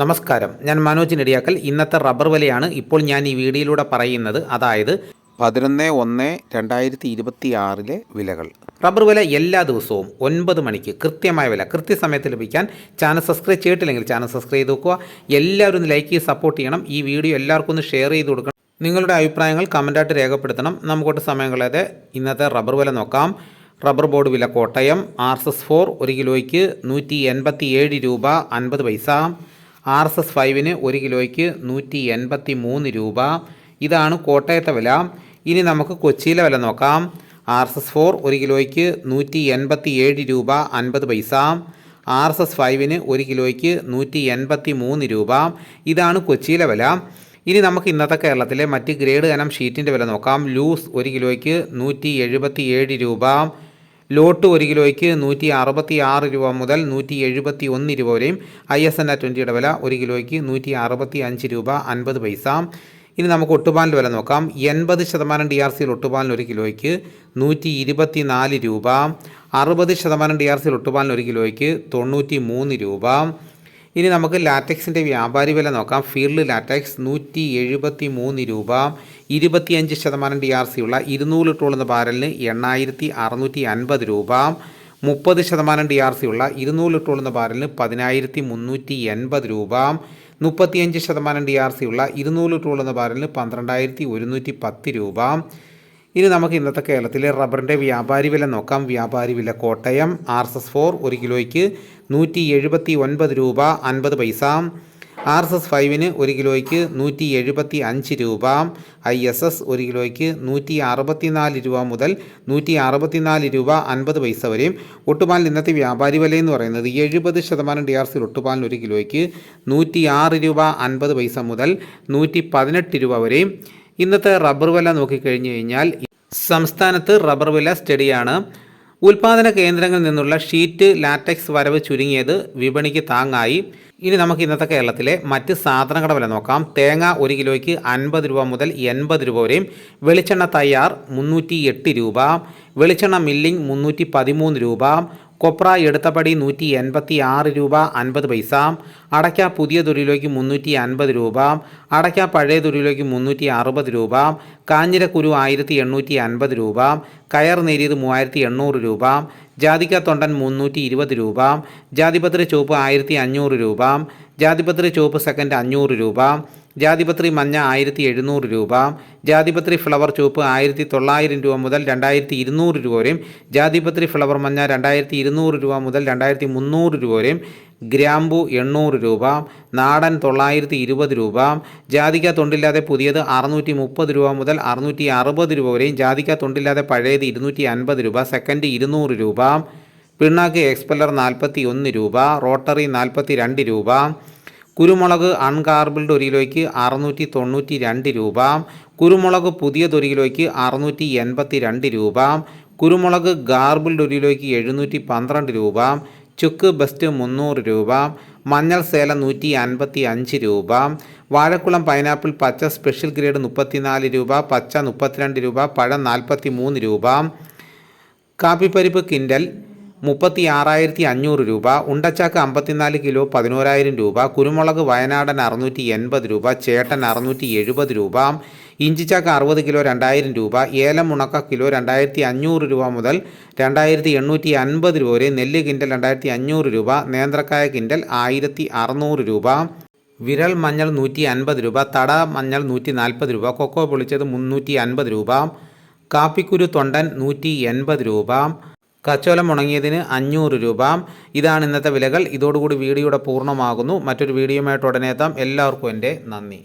നമസ്കാരം. ഞാൻ മനോജ് നെടിയാക്കൽ. ഇന്നത്തെ റബ്ബർ വിലയാണ് ഇപ്പോൾ ഞാൻ ഈ വീഡിയോയിലൂടെ പറയുന്നത്. അതായത് പതിനൊന്ന് ഒന്ന് രണ്ടായിരത്തി ഇരുപത്തി ആറിലെ വിലകൾ. റബ്ബർ വില എല്ലാ ദിവസവും ഒൻപത് മണിക്ക് കൃത്യമായ വില കൃത്യസമയത്ത് ലഭിക്കാൻ ചാനൽ സബ്സ്ക്രൈബ് ചെയ്തിട്ടില്ലെങ്കിൽ ചാനൽ സബ്സ്ക്രൈബ് ചെയ്ത് നോക്കുക. എല്ലാവരും ഒന്ന് ലൈക്ക് ചെയ്ത് സപ്പോർട്ട് ചെയ്യണം. ഈ വീഡിയോ എല്ലാവർക്കും ഒന്ന് ഷെയർ ചെയ്ത് കൊടുക്കണം. നിങ്ങളുടെ അഭിപ്രായങ്ങൾ കമന്റായിട്ട് രേഖപ്പെടുത്തണം. നമുക്കൊട്ട് സമയം കളയാതെ ഇന്നത്തെ റബ്ബർ വില നോക്കാം. റബ്ബർ ബോർഡ് വില Kottayam R S S four ഒരു കിലോയ്ക്ക് നൂറ്റി എൺപത്തി ഏഴ് രൂപ അൻപത് പൈസ. ആർ എസ് എസ് ഫൈവിന് ഒരു കിലോയ്ക്ക് നൂറ്റി എൺപത്തി മൂന്ന് രൂപ. ഇതാണ് കോട്ടയത്തെ വില. ഇനി നമുക്ക് കൊച്ചിയിലെ വില നോക്കാം. ആർ എസ് എസ് ഫോർ ഒരു കിലോയ്ക്ക് നൂറ്റി എൺപത്തി ഏഴ് രൂപ അൻപത് പൈസ. ആർ എസ് എസ് ഫൈവിന് ഒരു കിലോയ്ക്ക് നൂറ്റി എൺപത്തി മൂന്ന് രൂപ. ഇതാണ് കൊച്ചിയിലെ വില. ഇനി നമുക്ക് ഇന്നത്തെ കേരളത്തിലെ മറ്റ് ഗ്രേഡ് കനം ഷീറ്റിന്റെ വില നോക്കാം. ലൂസ് ഒരു കിലോയ്ക്ക് നൂറ്റി എഴുപത്തി ഏഴ് രൂപ. ലോട്ട് ഒരു കിലോയ്ക്ക് നൂറ്റി അറുപത്തി ആറ് രൂപ മുതൽ നൂറ്റി എഴുപത്തി ഒന്ന് രൂപ വരെയും ഐ എസ് എൻ ആ ട്വന്റിയുടെ വില ഒരു കിലോയ്ക്ക് നൂറ്റി അറുപത്തി അഞ്ച് രൂപ അൻപത് പൈസ. ഇനി നമുക്ക് ഒട്ടുപാലിന്റെ വില നോക്കാം. എൺപത് ശതമാനം ഡി ആർ സിയിൽ ഒട്ടുപാലിന് ഒരു കിലോയ്ക്ക് നൂറ്റി ഇരുപത്തി നാല് രൂപ. അറുപത് ശതമാനം ഡി ആർ സിയിൽ ഒട്ടുപാലിന് ഒരു കിലോയ്ക്ക് തൊണ്ണൂറ്റി മൂന്ന് രൂപ. ഇനി നമുക്ക് ലാറ്റക്സിന്റെ വ്യാപാരി വില നോക്കാം. ഫീൽഡ് ലാറ്റക്സ് നൂറ്റി എഴുപത്തി മൂന്ന് രൂപ ഇരുപത്തിയഞ്ച് ശതമാനം ഡി ആർ സി ഉള്ള ഇരുന്നൂറ് ലിറ്ററുള്ള ബാരലിന് എണ്ണായിരത്തി അറുന്നൂറ്റി അൻപത് രൂപ മുപ്പത് ശതമാനം ഡി ആർ സി ഉള്ള ഇരുന്നൂറ് ലിറ്ററുള്ള ബാരലിന് പതിനായിരത്തി മുന്നൂറ്റി എൺപത് രൂപ മുപ്പത്തിയഞ്ച് ശതമാനം ഡി ആർ സി ഉള്ള ഇരുന്നൂറ് ലിറ്ററുള്ള ബാരലിന് പന്ത്രണ്ടായിരത്തി ഒരുന്നൂറ്റി പത്ത് രൂപ ഇനി നമുക്ക് ഇന്നത്തെ കേരളത്തിലെ റബ്ബറിന്റെ വ്യാപാരി വില നോക്കാം. വ്യാപാരി വില Kottayam R S S four ഒരു കിലോയ്ക്ക് നൂറ്റി എഴുപത്തി ഒൻപത് രൂപ അൻപത് പൈസ. ആർ എസ് എസ് ഫൈവിന് ഒരു കിലോയ്ക്ക് നൂറ്റി എഴുപത്തി അഞ്ച് രൂപ. ഐ എസ് എസ് ഒരു കിലോയ്ക്ക് നൂറ്റി അറുപത്തി നാല് രൂപ മുതൽ നൂറ്റി അറുപത്തി നാല് രൂപ അൻപത് പൈസ വരെയും ഒട്ടുപാലിൽ ഇന്നത്തെ വ്യാപാരി വില എന്ന് പറയുന്നത് എഴുപത് ശതമാനം ഡി ആർ സിയിൽ ഒട്ടുപാലിന് ഒരു കിലോയ്ക്ക് നൂറ്റി ആറ് രൂപ അൻപത് പൈസ മുതൽ നൂറ്റി പതിനെട്ട് രൂപ വരെയും ഇന്നത്തെ റബ്ബർ വില നോക്കിക്കഴിഞ്ഞു കഴിഞ്ഞാൽ സംസ്ഥാനത്ത് റബ്ബർ വില സ്റ്റഡിയാണ്. ഉൽപാദന കേന്ദ്രങ്ങളിൽ നിന്നുള്ള ഷീറ്റ് ലാറ്റക്സ് വരവ് ചുരുങ്ങിയത് വിപണിക്ക് താങ്ങായി. ഇനി നമുക്ക് ഇന്നത്തെ കേരളത്തിലെ മറ്റ് സാധനങ്ങളുടെ വില നോക്കാം. തേങ്ങ ഒരു കിലോയ്ക്ക് അൻപത് രൂപ മുതൽ എൺപത് രൂപ വരെയും. വെളിച്ചെണ്ണ തയ്യാർ മുന്നൂറ്റി എട്ട് രൂപ. വെളിച്ചെണ്ണ മില്ലിംഗ് മുന്നൂറ്റി പതിമൂന്ന് രൂപ. കൊപ്ര എടുത്തപടി നൂറ്റി എൺപത്തി ആറ് രൂപ അൻപത് പൈസ അടയ്ക്ക പുതിയ തൊഴിലേക്ക് മുന്നൂറ്റി അൻപത് രൂപ അടയ്ക്ക പഴയ തൊഴിലേക്ക് മുന്നൂറ്റി അറുപത് രൂപ കാഞ്ഞിരക്കുരു ആയിരത്തി എണ്ണൂറ്റി അൻപത് രൂപ കയർ നേരിയത് മൂവായിരത്തി എണ്ണൂറ് രൂപ ജാതിക്ക തൊണ്ടൻ മുന്നൂറ്റി ഇരുപത് രൂപ ജാതിപത്രി ചുവപ്പ് ആയിരത്തി അഞ്ഞൂറ് രൂപ ജാതിപത്രി ചുവപ്പ് സെക്കൻഡ് അഞ്ഞൂറ് രൂപ ജാതിപത്രി മഞ്ഞ ആയിരത്തി എഴുന്നൂറ് രൂപ ജാതിപത്രി ഫ്ലവർ ചുവപ്പ് ആയിരത്തി തൊള്ളായിരം രൂപ മുതൽ രണ്ടായിരത്തി ഇരുന്നൂറ് രൂപ വരെയും ജാതിപത്രി ഫ്ലവർ മഞ്ഞ രണ്ടായിരത്തി ഇരുന്നൂറ് രൂപ മുതൽ രണ്ടായിരത്തി മുന്നൂറ് രൂപ വരെയും ഗ്രാമ്പു എണ്ണൂറ് രൂപ നാടൻ തൊള്ളായിരത്തി ഇരുപത് രൂപ ജാതിക്ക തൊണ്ടില്ലാതെ പുതിയത് അറുന്നൂറ്റി മുപ്പത് രൂപ മുതൽ അറുന്നൂറ്റി അറുപത് രൂപ വരെയും ജാതിക്ക തൊണ്ടില്ലാതെ പഴയത് ഇരുന്നൂറ്റി അൻപത് രൂപ സെക്കൻഡ് ഇരുന്നൂറ് രൂപ പിണ്ണാക്ക് എക്സ്പെല്ലർ നാൽപ്പത്തി ഒന്ന് രൂപ റോട്ടറി നാൽപ്പത്തി രണ്ട് രൂപ കുരുമുളക് അൺകാർബിൾഡ് ഒരു കിലോയ്ക്ക് അറുന്നൂറ്റി തൊണ്ണൂറ്റി രണ്ട് രൂപ. കുരുമുളക് പുതിയത് ഒരു കിലോയ്ക്ക് അറുന്നൂറ്റി എൺപത്തി രണ്ട് രൂപ. കുരുമുളക് ഗാർബിൾഡ് ഒരു കിലോയ്ക്ക് എഴുന്നൂറ്റി പന്ത്രണ്ട് രൂപ. ചുക്ക് ബെസ്റ്റ് മുന്നൂറ് രൂപ. മഞ്ഞൾ സേല നൂറ്റി അൻപത്തി അഞ്ച് രൂപ. വാഴക്കുളം പൈനാപ്പിൾ പച്ച സ്പെഷ്യൽ ഗ്രേഡ് മുപ്പത്തിനാല് രൂപ. പച്ച മുപ്പത്തിരണ്ട് രൂപ. പഴം നാൽപ്പത്തി മൂന്ന് രൂപ. കാപ്പിപ്പരിപ്പ് കിൻഡൽ മുപ്പത്തി ആറായിരത്തി അഞ്ഞൂറ് രൂപ ഉണ്ടച്ചാക്ക് അമ്പത്തിനാല് കിലോ പതിനോരായിരം രൂപ കുരുമുളക് വയനാടൻ അറുന്നൂറ്റി എൺപത് രൂപ ചേട്ടൻ അറുന്നൂറ്റി എഴുപത് രൂപ ഇഞ്ചിച്ചാക്ക് അറുപത് കിലോ രണ്ടായിരം രൂപ ഏലം ഉണക്ക കിലോ രണ്ടായിരത്തി അഞ്ഞൂറ് രൂപ മുതൽ രണ്ടായിരത്തി എണ്ണൂറ്റി അൻപത് രൂപ വരെ നെല്ല് കിൻഡൽ രണ്ടായിരത്തി അഞ്ഞൂറ് രൂപ നേന്ത്രക്കായ കിൻഡൽ ആയിരത്തി അറുന്നൂറ് രൂപ വിരൽ മഞ്ഞൾ നൂറ്റി അൻപത് രൂപ തട മഞ്ഞൾ നൂറ്റി നാൽപ്പത് രൂപ കൊക്കോ പൊളിച്ചത് മുന്നൂറ്റി അൻപത് രൂപ കാപ്പിക്കുരു തൊണ്ടൻ നൂറ്റി എൺപത് രൂപ കച്ചോലം ഉണങ്ങിയതിന് അഞ്ഞൂറ് രൂപ. ഇതാണ് ഇന്നത്തെ വിലകൾ. ഇതോടുകൂടി വീഡിയോയുടെ പൂർണമാകുന്നു. മറ്റൊരു വീഡിയോയുമായിട്ട് ഉടനെ എത്താം. എല്ലാവർക്കും എന്റെ നന്ദി.